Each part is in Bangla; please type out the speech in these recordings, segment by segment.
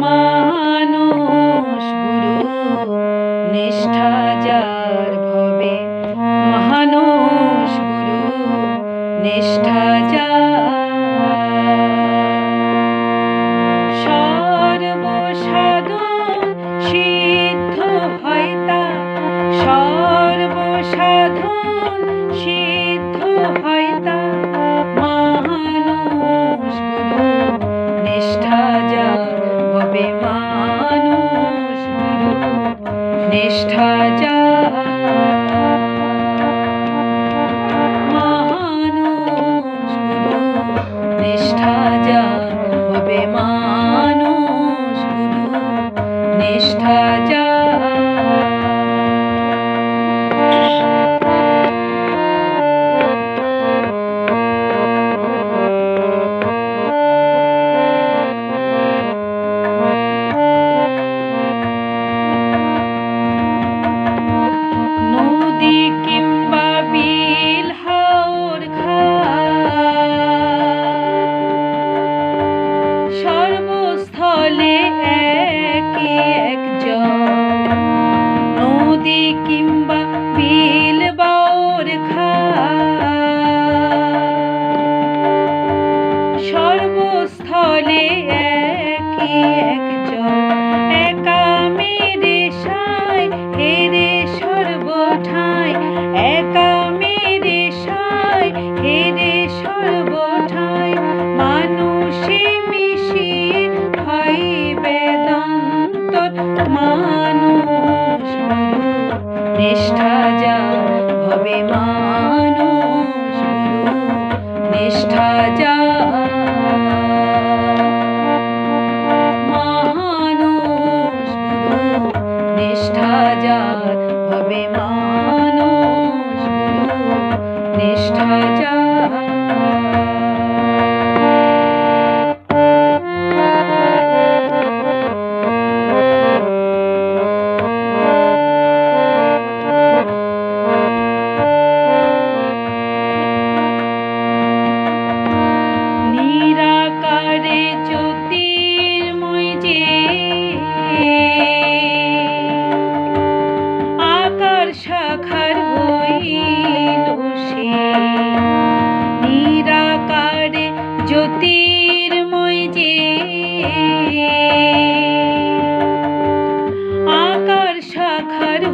মানুষ গুরু নিষ্ঠা যার ভবে। মানুষ গুরু নিষ্ঠা করে Krishna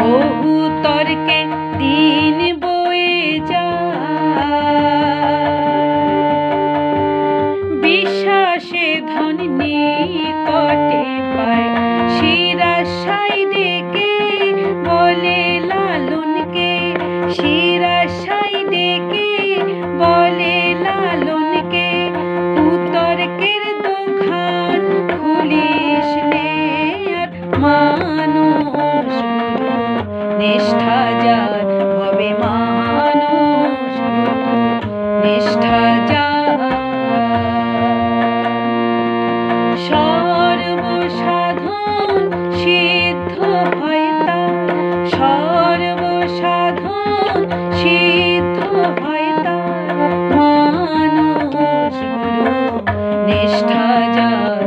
বহু তর্কে সাধন সিদ্ধ হয় তার মানস নিষ্ঠা যায়